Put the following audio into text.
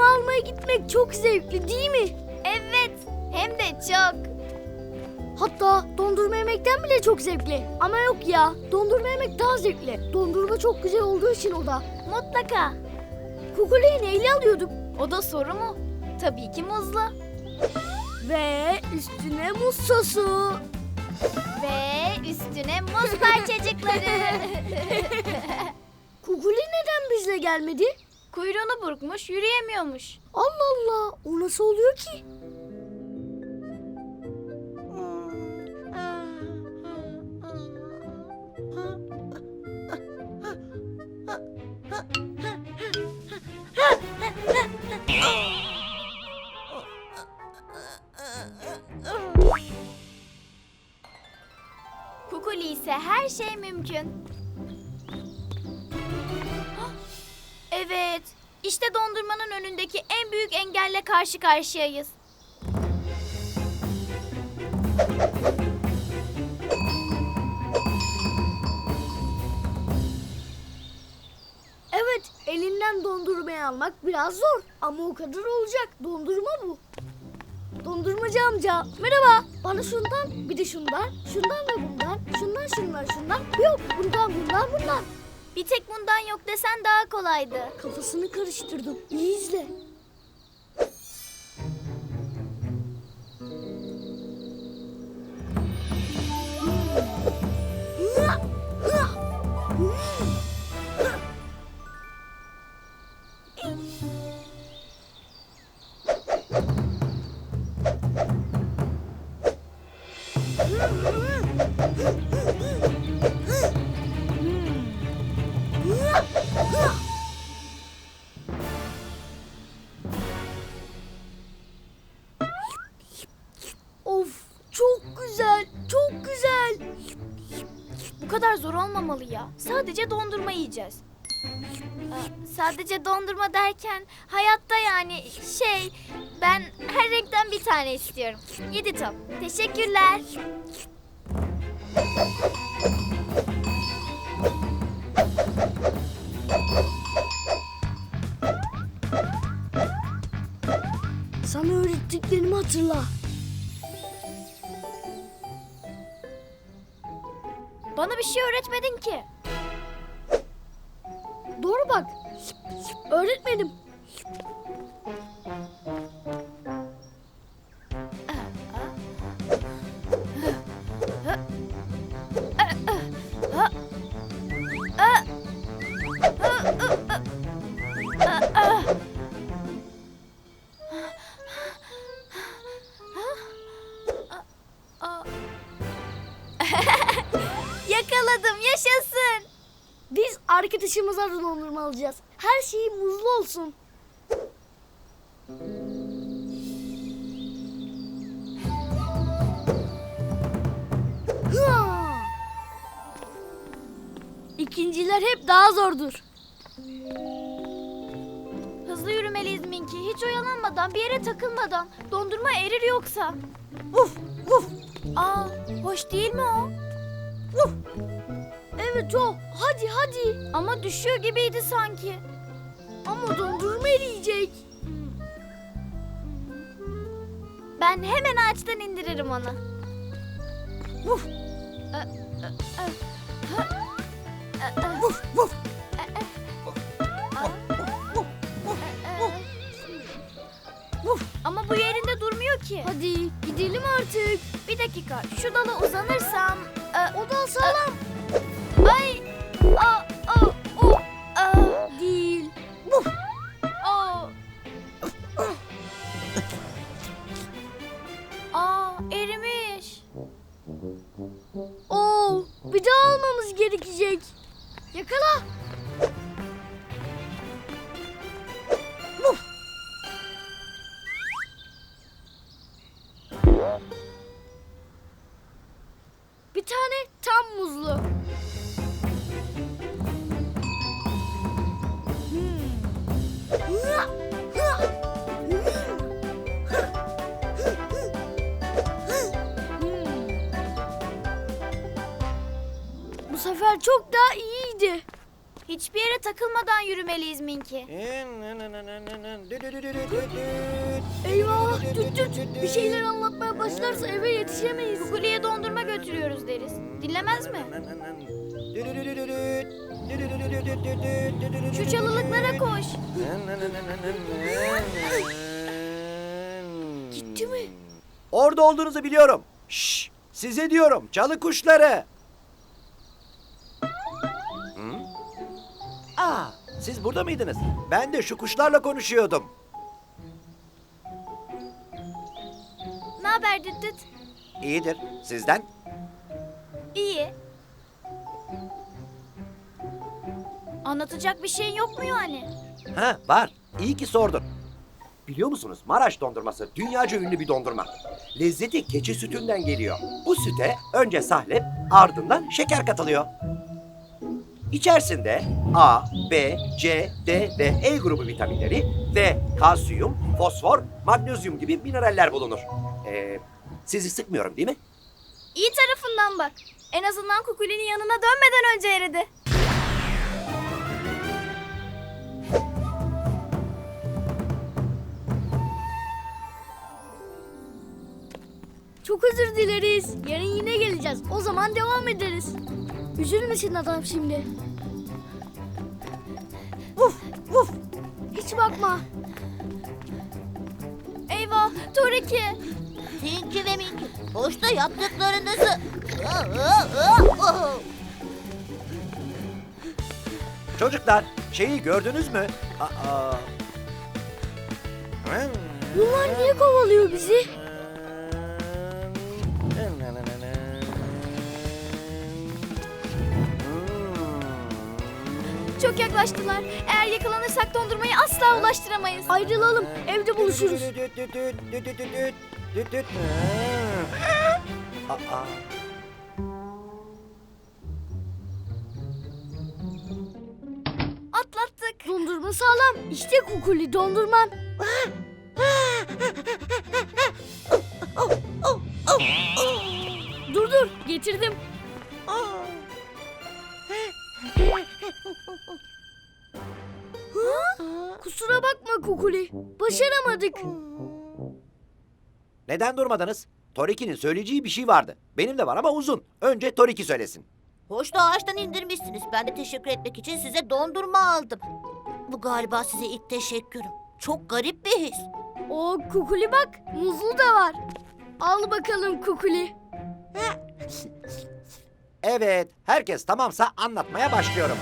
dondurma almaya gitmek çok zevkli değil mi? Evet, hem de çok. Hatta dondurma yemekten bile çok zevkli. Ama yok ya, dondurma yemek daha zevkli. Dondurma çok güzel olduğu için o da. Mutlaka. Kukuleyi neyle alıyorduk? O da soru mu? Tabii ki muzlu. Ve üstüne muz sosu. Ve üstüne muz parçacıkları. Kukuli neden bizle gelmedi? Kuyruğunu burkmuş, yürüyemiyormuş. Allah Allah, o nasıl oluyor ki? Kukuli ise her şey mümkün. Evet, işte dondurmanın önündeki en büyük engelle karşı karşıyayız. Evet, elinden dondurmayı almak biraz zor. Ama o kadar olacak. Dondurma bu. Dondurmacı amca, merhaba. Bana şundan, bir de şundan, şundan ve bundan, şundan, şundan, şundan. Yok, bundan, bundan, bundan. Bir tek bundan yok desen daha kolaydı. Kafasını karıştırdım. İyi izle. Kadar zor olmamalı ya. Sadece dondurma yiyeceğiz. Aa, Sadece dondurma derken hayatta yani şey ben her renkten bir tane istiyorum. Yedi top. Teşekkürler. Sana öğrettiklerimi hatırla. Bir şey öğretmedin ki. Doğru bak. Öğretmedim. Arkadaşımıza da dondurma alacağız. Her şey muzlu olsun. İkinciler hep daha zordur. Hızlı yürümeliyiz Minki. Hiç oyalanmadan, bir yere takılmadan. Dondurma erir yoksa. Uf, uf, Aa, hoş değil mi o? uf. Evet o. Hadi hadi. Ama düşüyor gibiydi sanki. Ama dondurma eriyecek. Ben hemen ağaçtan indiririm onu. Uf, uf, uf. Uf. Ama bu yerinde durmuyor ki. Hadi gidelim artık. Bir dakika, şu dala uzanırsam... O da sağlam. Çok daha iyiydi. Hiçbir yere takılmadan yürümeliyiz Minki. Eyvah tüt tüt. Bir şeyler anlatmaya başlarsa eve yetişemeyiz. Kukuli'ye dondurma götürüyoruz deriz. Dinlemez mi? Şu çalılıklara koş. Gitti mi? Orada olduğunuzu biliyorum. Şşş, size diyorum çalı kuşları. Aa, siz burada mıydınız? Ben de şu kuşlarla konuşuyordum. Ne haber düt düt? İyidir. Sizden? İyi. Anlatacak bir şeyin yok mu yani? Ha, var. İyi ki sordun. Biliyor musunuz Maraş dondurması dünyaca ünlü bir dondurma. Lezzeti keçi sütünden geliyor. Bu süte önce sahlep ardından şeker katılıyor. İçerisinde A, B, C, D ve E grubu vitaminleri ve kalsiyum, fosfor, magnezyum gibi mineraller bulunur. Ee, sizi sıkmıyorum değil mi? İyi tarafından bak. En azından Kukuli'nin yanına dönmeden önce eridi. Çok özür dileriz. Yarın yine geleceğiz. O zaman devam ederiz. Üzülmesin adam şimdi. Vuf vuf. Hiç bakma. Eyvah Toriki. Tinky ve Minky, boşta yaptıklarınızı... Çocuklar şeyi gördünüz mü? Aa. Bunlar niye kovalıyor bizi? Yaklaştılar. Eğer yakalanırsak dondurmayı asla ulaştıramayız. Ayrılalım. Evde buluşuruz. Aa. Atlattık. Dondurma sağlam. İşte kukuli dondurman. dur dur getirdim. Kusura bakma kukuli. Başaramadık. Neden durmadınız? Toriki'nin söyleyeceği bir şey vardı. Benim de var ama uzun. Önce Toriki söylesin. Hoşta ağaçtan indirmişsiniz. Ben de teşekkür etmek için size dondurma aldım. Bu galiba size ilk teşekkürüm. Çok garip bir his. O kukuli bak muzlu da var. Al bakalım kukuli. Evet, herkes tamamsa anlatmaya başlıyorum.